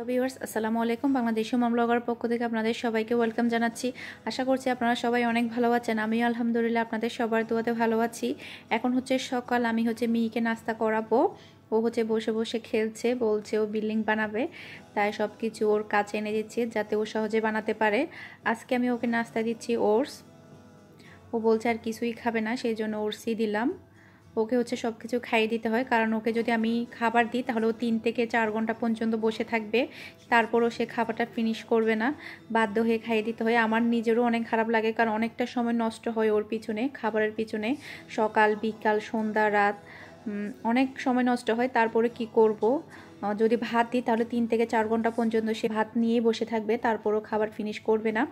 Hello viewers আসসালামু আলাইকুম। Bangladesh Suman blogger পক্ষ থেকে আপনাদের সবাইকে ওয়েলকাম জানাচ্ছি। আশা করছি আপনারা সবাই অনেক ভালো আছেন। আমিও আলহামদুলিল্লাহ আপনাদের সবার দোয়াতে ভালো আছি। এখন হচ্ছে সকাল, আমি হচ্ছে মিহিকে নাস্তা করাবো। ও হচ্ছে বসে বসে খেলছে, বলছে ও বিল্ডিং বানাবে। তাই সব কিছু ওর কাছে এনে দিচ্ছে যাতে ও সহজে বানাতে পারে। আজকে আমি ওকে নাস্তা দিচ্ছি ওটস। ও বলছে আর কিছুই খাবে না, সেই জন্য ওটসই দিলাম। ওকে হচ্ছে সব কিছু খাইয়ে দিতে হয়। কারণ ওকে যদি আমি খাবার দিই, তাহলে ও তিন থেকে চার ঘণ্টা পর্যন্ত বসে থাকবে। তারপরও সে খাবারটা ফিনিশ করবে না। বাধ্য হয়ে খাইয়ে দিতে হয়। আমার নিজেরও অনেক খারাপ লাগে। কারণ অনেকটা সময় নষ্ট হয় ওর পিছনে, খাবারের পিছনে। সকাল, বিকাল, সন্ধ্যা, রাত অনেক সময় নষ্ট হয়। তারপরে কি করব? যদি ভাত দিই, তাহলে তিন থেকে চার ঘণ্টা পর্যন্ত সে ভাত নিয়েই বসে থাকবে। তারপরও খাবার ফিনিশ করবে না।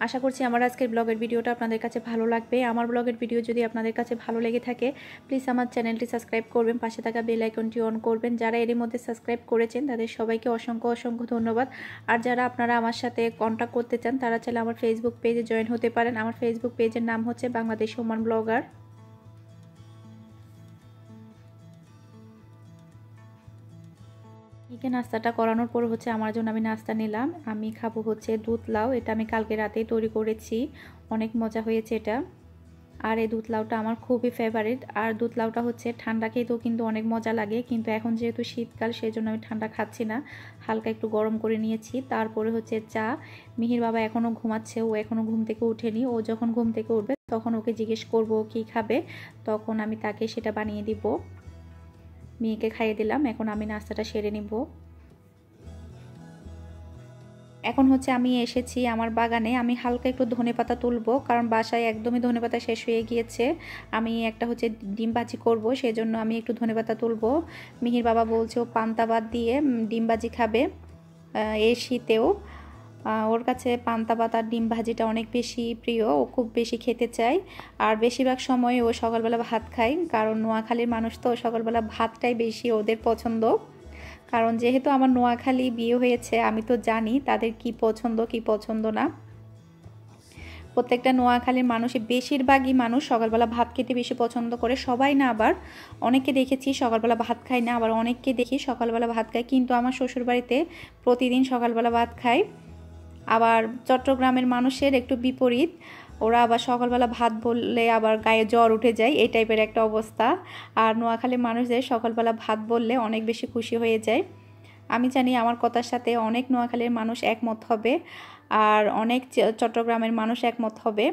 আশা করছি আমার আজকের ব্লগের ভিডিওটা আপনাদের কাছে ভালো লাগবে। আমার ব্লগের ভিডিও যদি আপনাদের কাছে ভালো লেগে থাকে প্লিজ আমার চ্যানেলটি সাবস্ক্রাইব করবেন, পাশে থাকা বেল আইকনটি অন করবেন। যারা এরই মধ্যে সাবস্ক্রাইব করেছেন, তাদের সবাইকে অসংখ্য অসংখ্য ধন্যবাদ। আর যারা আপনারা আমার সাথে কন্ট্যাক্ট করতে চান, তারা চাইলে আমার ফেসবুক পেজে জয়েন হতে পারেন। আমার ফেসবুক পেজের নাম হচ্ছে বাংলাদেশ ওমান ব্লগার। একে নাস্তাটা করানোর পর হচ্ছে আমার জন্য আমি নাস্তা নিলাম। আমি খাব হচ্ছে দুধ লাউ, এটা আমি কালকে রাতেই তৈরি করেছি। অনেক মজা হয়েছে এটা। আর এই দুধ লাউটা আমার খুবই ফেভারিট আর দুধ লাউটা হচ্ছে ঠান্ডা খেতেও কিন্তু অনেক মজা লাগে। কিন্তু এখন যেহেতু শীতকাল সেই জন্য আমি ঠান্ডা খাচ্ছি না। হালকা একটু গরম করে নিয়েছি। তারপরে হচ্ছে চা। মিহির বাবা এখনও ঘুমাচ্ছে, ও এখনও ঘুম থেকে উঠেনি ও যখন ঘুম থেকে উঠবে, তখন ওকে জিজ্ঞেস করব কি খাবে? তখন আমি তাকে সেটা বানিয়ে দিব। মেয়েকে খাইয়ে দিলাম, এখন আমি নাস্তাটা সেরে নিব। এখন হচ্ছে আমি এসেছি আমার বাগানে, আমি হালকা একটু ধনে পাতা তুলবো, কারণ বাসায় একদমই ধনে পাতা শেষ হয়ে গিয়েছে। আমি একটা হচ্ছে ডিম ভাজি করব সেই জন্য আমি একটু ধনে পাতা তুলবো। মিহির বাবা বলছে ও পান্তা ভাত দিয়ে ডিম ভাজি খাবে এই শীতেও। ওর কাছে পান্তা পাতার ডিম ভাজিটা অনেক বেশি প্রিয়, ও খুব বেশি খেতে চায়। আর বেশিরভাগ সময় ও সকালবেলা ভাত খায়, কারণ নোয়াখালীর মানুষ তো সকালবেলা ভাতটাই বেশি ওদের পছন্দ। কারণ যেহেতু আমার নোয়াখালী বিয়ে হয়েছে, আমি তো জানি তাদের কি পছন্দ কি পছন্দ না। প্রত্যেকটা নোয়াখালীর মানুষই বেশিরভাগই মানুষ সকালবেলা ভাত খেতে বেশি পছন্দ করে, সবাই না আবার। অনেকে দেখেছি সকালবেলা ভাত খায় না, আবার অনেককে দেখি সকালবেলা ভাত খায়, কিন্তু আমার শ্বশুরবাড়িতে প্রতিদিন সকালবেলা ভাত খায়। আবার চট্টগ্রামের মানুষের একটু বিপরীত। ওরা আবার সকালবেলা ভাত বললে আবার গায়ে জ্বর উঠে যায়, এই টাইপের একটা অবস্থা। আর নোয়াখালীর মানুষদের সকালবেলা ভাত বললে অনেক বেশি খুশি হয়ে যায়। আমি জানি আমার কথার সাথে অনেক নোয়াখালীর মানুষ একমত হবে, আর অনেক চট্টগ্রামের মানুষ একমত হবে।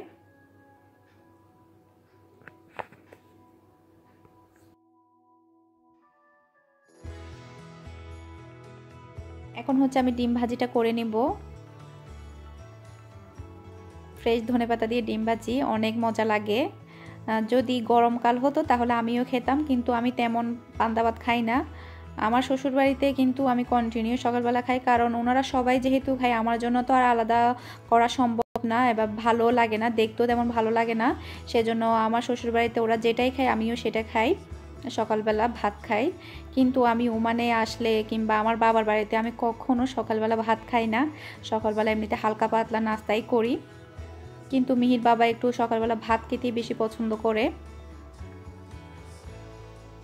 এখন হচ্ছে আমি ডিম ভাজিটা করে নেব। ফ্রেশ ধনে পাতা দিয়ে ডিম ভাজি, অনেক মজা লাগে। যদি গরমকাল হতো তাহলে আমিও খেতাম, কিন্তু আমি তেমন ভাত খাই না। আমার শ্বশুরবাড়িতে কিন্তু আমি কন্টিনিউ সকালবেলা খাই, কারণ ওনারা সবাই যেহেতু খায়, আমার জন্য তো আর আলাদা করা সম্ভব না, এবার ভালো লাগে না, দেখতেও তেমন ভালো লাগে না। সেজন্য আমার শ্বশুরবাড়িতে ওরা যেটাই খায়, আমিও সেটা খাই। সকালবেলা ভাত খাই। কিন্তু আমি ওমানে আসলে কিংবা আমার বাবার বাড়িতে আমি কখনো সকালবেলা ভাত খাই না। সকালবেলা এমনিতে হালকা পাতলা নাস্তাই করি। কিন্তু মিহির বাবা একটু সকালবেলা ভাত খেতেই বেশি পছন্দ করে।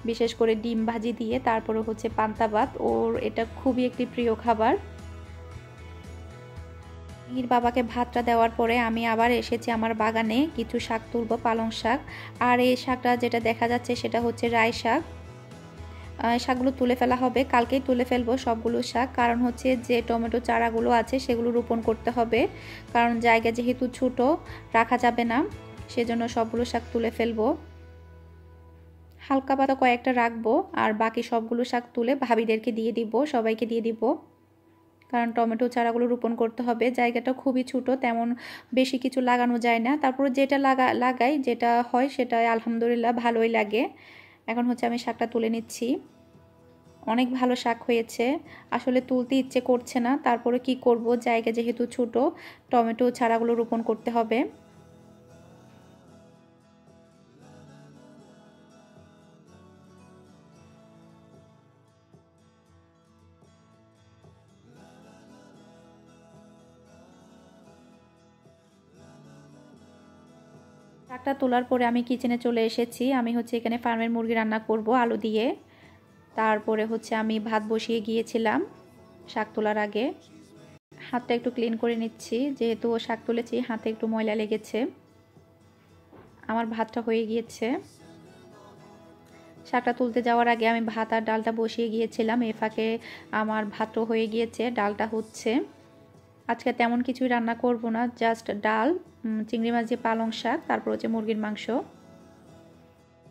বিশেষ করে ডিম ভাজি দিয়ে, তারপরে হচ্ছে পান্তা ভাত। ওর এটা খুবই একটি প্রিয় খাবার। মিহির বাবাকে ভাতটা দেওয়ার পরে আমি আবার এসেছি আমার বাগানে কিছু শাক তুলব, পালং শাক। আর এই শাকটা যেটা দেখা যাচ্ছে সেটা হচ্ছে রায় শাক। শাকগুলো তুলে ফেলা হবে। কালকেই তুলে ফেলব সবগুলো শাক। কারণ হচ্ছে যে টমেটো চারাগুলো আছে, সেগুলো রোপণ করতে হবে। কারণ জায়গা যেহেতু ছোট, রাখা যাবে না। সেজন্য সবগুলো শাক তুলে ফেলব। হালকা পাতা কয়েকটা রাখব, আর বাকি সবগুলো শাক তুলে ভাবিদেরকে দিয়ে দিব, সবাইকে দিয়ে দিব। কারণ টমেটো চারাগুলো রোপণ করতে হবে। জায়গাটা খুবই ছোট, তেমন বেশি কিছু লাগানো যায় না। তারপর যেটা লাগা, লাগাই, যেটা হয় সেটা আলহামদুলিল্লাহ ভালোই লাগে। এখন হচ্ছে আমি শাকটা তুলে নিচ্ছি। অনেক ভালো শাক হয়েছে। আসলে তুলতে ইচ্ছে করছে না। তারপরে কি করব? জায়গা যেহেতু ছোট, টমেটো ছাড়াগুলো রোপণ করতে হবে। শাকটা তোলার পরে আমি কিচেনে চলে এসেছি। আমি হচ্ছে এখানে ফার্মের মুরগি রান্না করব আলু দিয়ে। তারপরে হচ্ছে আমি ভাত বসিয়ে গিয়েছিলাম শাক তোলার আগে। হাতটা একটু ক্লিন করে নিচ্ছি, যেহেতু শাক তুলেছি, হাতে একটু ময়লা লেগেছে। আমার ভাতটা হয়ে গিয়েছে। শাকটা তুলতে যাওয়ার আগে আমি ভাত আর ডালটা বসিয়ে গিয়েছিলাম। এ ফাঁকে আমার ভাতও হয়ে গিয়েছে, ডালটা হচ্ছে। আজকে তেমন কিছুই রান্না করব না জাস্ট ডাল। চিংড়ি মাছ দিয়ে পালং শাক, তারপর হচ্ছে মুরগির মাংস।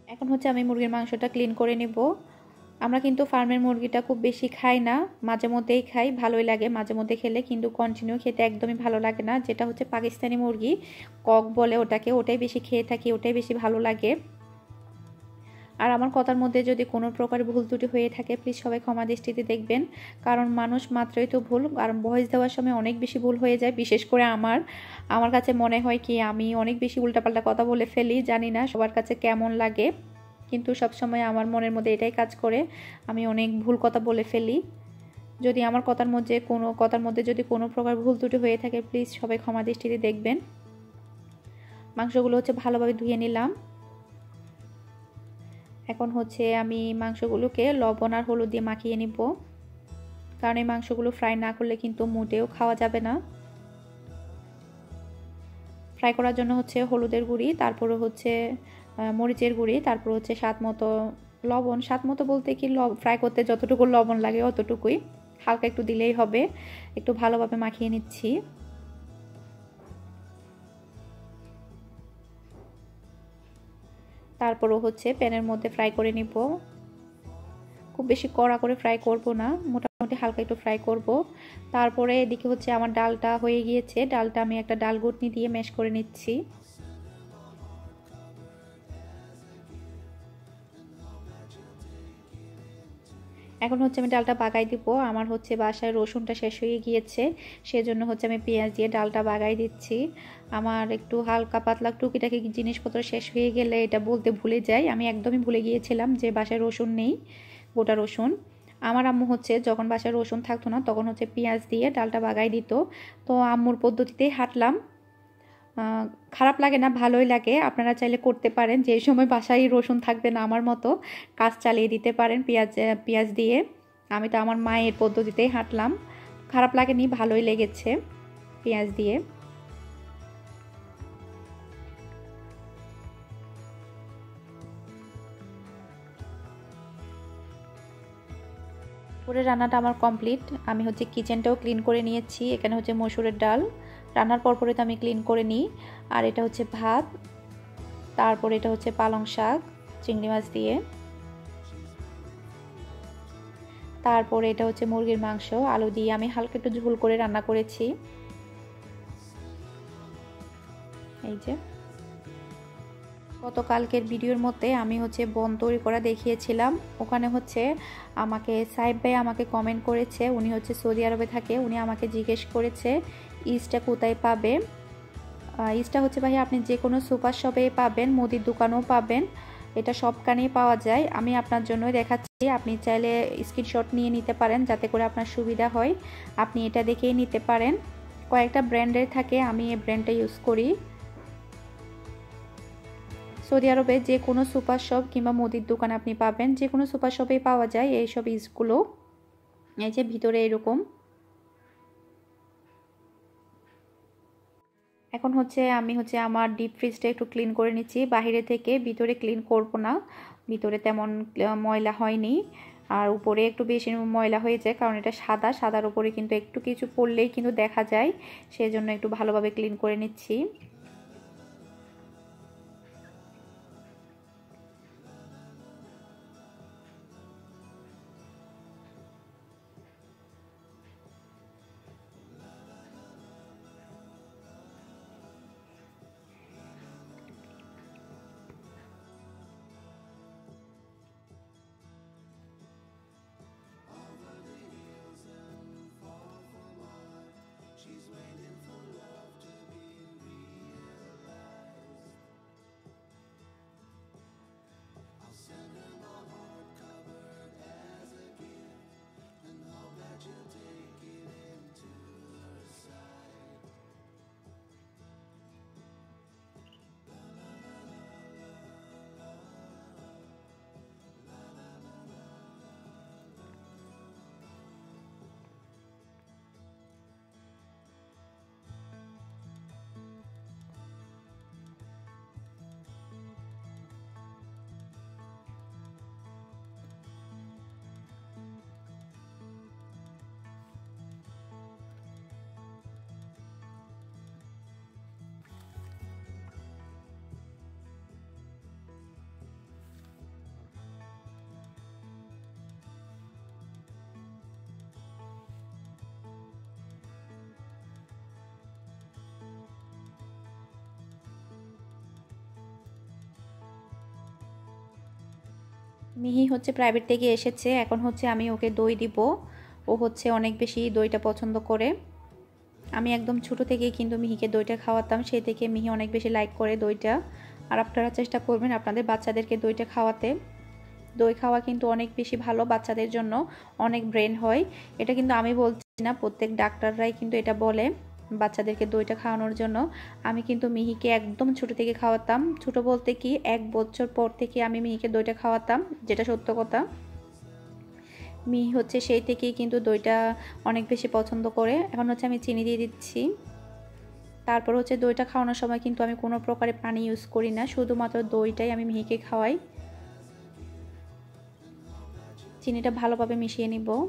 এখন হচ্ছে আমি মুরগির মাংসটা ক্লিন করে নেব। আমরা কিন্তু ফার্মের মুরগিটা খুব বেশি খাই না, মাঝে মধ্যেই খাই, ভালোই লাগে। মাঝে মধ্যে খেলে কিন্তু কন্টিনিউ খেতে একদমই ভালো লাগে না। যেটা হচ্ছে পাকিস্তানি মুরগি, কক বলে ওটাকে, ওটাই বেশি খেয়ে থাকি, ওটাই বেশি ভালো লাগে। আর আমার কথার মধ্যে যদি কোনো প্রকার ভুল ত্রুটি হয়ে থাকে প্লিজ সবাই ক্ষমা দৃষ্টিতে দেখবেন। কারণ মানুষ মাত্রই তো ভুল, আর ভয়েস দেওয়ার সময় অনেক বেশি ভুল হয়ে যায়, বিশেষ করে আমার। আমার কাছে মনে হয় কি, আমি অনেক বেশি উল্টাপাল্টা কথা বলে ফেলি, জানি না সবার কাছে কেমন লাগে। কিন্তু সবসময় আমার মনের মধ্যে এটাই কাজ করে, আমি অনেক ভুল কথা বলে ফেলি। যদি আমার কথার মধ্যে কোনো, কথার মধ্যে যদি কোনো প্রকার ভুল ত্রুটি হয়ে থাকে প্লিজ সবাই ক্ষমা দৃষ্টিতে দেখবেন। মাংসগুলো হচ্ছে ভালোভাবে ধুয়ে নিলাম। এখন হচ্ছে আমি মাংসগুলোকে লবণ আর হলুদ দিয়ে মাখিয়ে নিব। কারণ এই মাংসগুলো ফ্রাই না করলে কিন্তু মোটেও খাওয়া যাবে না। ফ্রাই করার জন্য হচ্ছে হলুদের গুঁড়ি, তারপরে হচ্ছে মরিচের গুঁড়ি, তারপর হচ্ছে স্বাদ মতো লবণ। স্বাদ মতো বলতে কি ফ্রাই করতে যতটুকু লবণ লাগে অতটুকুই। হালকা একটু দিলেই হবে। একটু ভালোভাবে মাখিয়ে নিচ্ছি। তারপরও হচ্ছে প্যানের মধ্যে ফ্রাই করে নিব। খুব বেশি কড়া করে ফ্রাই করব না, মোটামুটি হালকা একটু ফ্রাই করব। তারপরে এদিকে হচ্ছে আমার ডালটা হয়ে গিয়েছে, ডালটা আমি একটা ডাল গুটনি দিয়ে ম্যাশ করে নিচ্ছি। এখন হচ্ছে আমি ডালটা বাগাই দিব। আমার হচ্ছে বাসায় রসুনটা শেষ হয়ে গিয়েছে, সেজন্য হচ্ছে আমি পেঁয়াজ দিয়ে ডালটা বাগাই দিচ্ছি। আমার একটু হালকা পাতলা টুকিটাকি জিনিসপত্র শেষ হয়ে গেলে এটা বলতে ভুলে যাই। আমি একদমই ভুলে গিয়েছিলাম যে বাসায় রসুন নেই, গোটা রসুন। আমার আম্মু হচ্ছে যখন বাসায় রসুন থাকতো না, তখন হচ্ছে পেঁয়াজ দিয়ে ডালটা বাগাই দিত। তো আম্মুর পদ্ধতিতেই হাঁটলাম। খারাপ লাগে না, ভালোই লাগে। আপনারা চাইলে করতে পারেন। যে সময় বাসায় রসুন থাকবে না আমার মতো, কাজ চালিয়ে দিতে পারেন পেঁয়াজ পেঁয়াজ দিয়ে। আমি তো আমার মায়ের পদ্ধতিতেই হাঁটলাম। খারাপ লাগেনি, ভালোই লেগেছে পেঁয়াজ দিয়ে। পুরো রান্নাটা আমার কমপ্লিট। আমি হচ্ছে কিচেনটাও ক্লিন করে নিয়েছি। এখানে হচ্ছে মসুরের ডাল। রান্নার পর পরে তো আমি ক্লিন করে নিই। আর এটা হচ্ছে ভাত, তারপর এটা হচ্ছে পালং শাক, চিংড়ি মাছ দিয়ে। তারপরে এটা হচ্ছে মুরগির মাংস, আলু দিয়ে আমি হালকা একটু ঝোল করে রান্না করেছি। এই যে। গতকালকের ভিডিওর মধ্যে আমি হচ্ছে বন তৈরি করা দেখিয়েছিলাম। ওখানে হচ্ছে আমাকে সাহেব ভাই আমাকে কমেন্ট করেছে, উনি হচ্ছে সৌদি আরবে থাকে, উনি আমাকে জিজ্ঞেস করেছে ইস্টটা কোথায় পাবে? ইস্টটা হচ্ছে ভাই আপনি যে কোনো সুপার শপে পাবেন, মুদির দোকানেও পাবেন, এটা সবখানেই পাওয়া যায়। আমি আপনার জন্য দেখাচ্ছি, আপনি চাইলে স্ক্রিনশট নিয়ে নিতে পারেন, যাতে করে আপনার সুবিধা হয়। আপনি এটা দেখেই নিতে পারেন। কয়েকটা ব্র্যান্ডের থাকে, আমি এই ব্র্যান্ডটা ইউজ করি। সৌদি আরবে যে কোনো সুপার শপ কিংবা মুদির দোকান আপনি পাবেন। যে কোনো সুপার শপেই পাওয়া যায় এইসব ইসগুলো এই যে ভিতরে এরকম। এখন হচ্ছে আমি হচ্ছে আমার ডিপ ফ্রিজটা একটু ক্লিন করে নিচ্ছি। বাহিরে থেকে ভিতরে ক্লিন করব না। ভিতরে তেমন ময়লা হয়নি। আর উপরে একটু বেশি ময়লা হয়েছে কারণ এটা সাদা। সাদার উপরে কিন্তু একটু কিছু পড়লেই কিন্তু দেখা যায়। সেজন্য একটু ভালোভাবে ক্লিন করে নিচ্ছি। মিহি হচ্ছে প্রাইভেট থেকে এসেছে, এখন হচ্ছে আমি ওকে দই দিব। ও হচ্ছে অনেক বেশি দইটা পছন্দ করে। আমি একদম ছোট থেকেই কিন্তু মিহিকে দইটা খাওয়াতাম, সেই থেকে মিহি অনেক বেশি লাইক করে দইটা। আর আপনারা চেষ্টা করবেন আপনাদের বাচ্চাদেরকে দইটা খাওয়াতে। দই খাওয়া কিন্তু অনেক বেশি ভালো বাচ্চাদের জন্য, অনেক ব্রেন হয়। এটা কিন্তু আমি বলছি না, প্রত্যেক ডাক্তাররাই কিন্তু এটা বলে। বাচ্চাদেরকে দইটা খাওয়ানোর জন্য, আমি কিন্তু মিহিকে একদম ছোট থেকে খাওয়াতাম। ছোট বলতে কি, এক বছর পর থেকে আমি মিহিকে দইটা খাওয়াতাম, যেটা সত্য কথা। মিহি হচ্ছে সেই থেকেই কিন্তু দইটা অনেক বেশি পছন্দ করে। এখন হচ্ছে আমি চিনি দিয়ে দিচ্ছি। তারপর হচ্ছে দইটা খাওয়ানোর সময় কিন্তু আমি কোনো প্রকারে পানি ইউজ করি না, শুধুমাত্র দইটাই আমি মিহিকে খাওয়াই। চিনিটা ভালোভাবে মিশিয়ে নিব।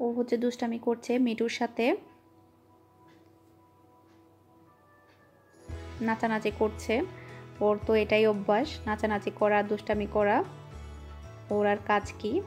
ও হচ্ছে দুষ্টামি করছে মিটুর সাথে। নাচানাচি করছে। ওর তো এটাই অভ্যাস, নাচানাচি করা, দুষ্টামি করা। ওর আর কাজ কি?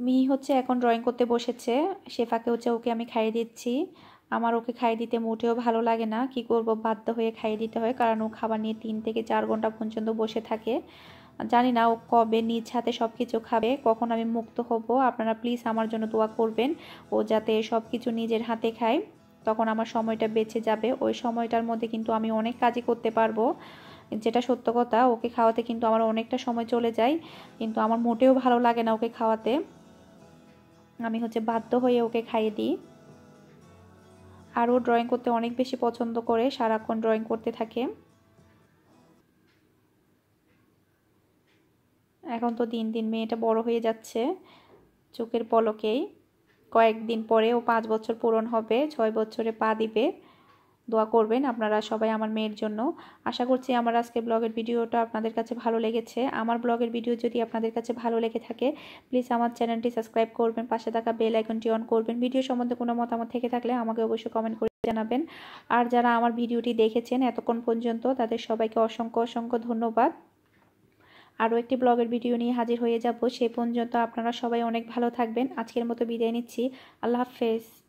মিহি হচ্ছে এখন ড্রয়িং করতে বসেছে। সে ফাঁকে হচ্ছে ওকে আমি খাইয়ে দিচ্ছি। আমার ওকে খাইয়ে দিতে মোটেও ভালো লাগে না। কি করব? বাধ্য হয়ে খাইয়ে দিতে হয়, কারণ ও খাবার নিয়ে তিন থেকে চার ঘণ্টা পর্যন্ত বসে থাকে। জানি না ও কবে নিজ হাতে সব কিছু খাবে, কখন আমি মুক্ত হব। আপনারা প্লিজ আমার জন্য দোয়া করবেন। ও যাতে সব কিছু নিজের হাতে খায়। তখন আমার সময়টা বেঁচে যাবে। ওই সময়টার মধ্যে কিন্তু আমি অনেক কাজই করতে পারব। যেটা সত্য কথা, ওকে খাওয়াতে কিন্তু আমার অনেকটা সময় চলে যায়। কিন্তু আমার মোটেও ভালো লাগে না ওকে খাওয়াতে। আমি হচ্ছে বাধ্য হয়ে ওকে খাইয়ে দিই। আরও ড্রয়িং করতে অনেক বেশি পছন্দ করে, সারাক্ষণ ড্রয়িং করতে থাকে। এখন তো দিন দিন মেয়েটা বড় হয়ে যাচ্ছে, চোখের পলকেই। কয়েকদিন পরে ও পাঁচ বছর পূরণ হবে, ছয় বছরে পা দিবে। দোয়া করবেন আপনারা সবাই আমার মেয়ের জন্য। আশা করছি আমার আজকে ব্লগের ভিডিওটা আপনাদের কাছে ভালো লেগেছে। আমার ব্লগের ভিডিও যদি আপনাদের কাছে ভালো লেগে থাকে প্লিজ আমার চ্যানেলটি সাবস্ক্রাইব করবেন, পাশে থাকা বেল আইকনটি অন করবেন। ভিডিও সম্বন্ধে কোনো মতামত থেকে থাকলে আমাকে অবশ্যই কমেন্ট করে জানাবেন। আর যারা আমার ভিডিওটি দেখেছেন এতক্ষণ পর্যন্ত, তাদের সবাইকে অসংখ্য অসংখ্য ধন্যবাদ। আরও একটি ব্লগের ভিডিও নিয়ে হাজির হয়ে যাব। সে পর্যন্ত আপনারা সবাই অনেক ভালো থাকবেন। আজকের মতো বিদায় নিচ্ছি। আল্লাহ হাফেজ।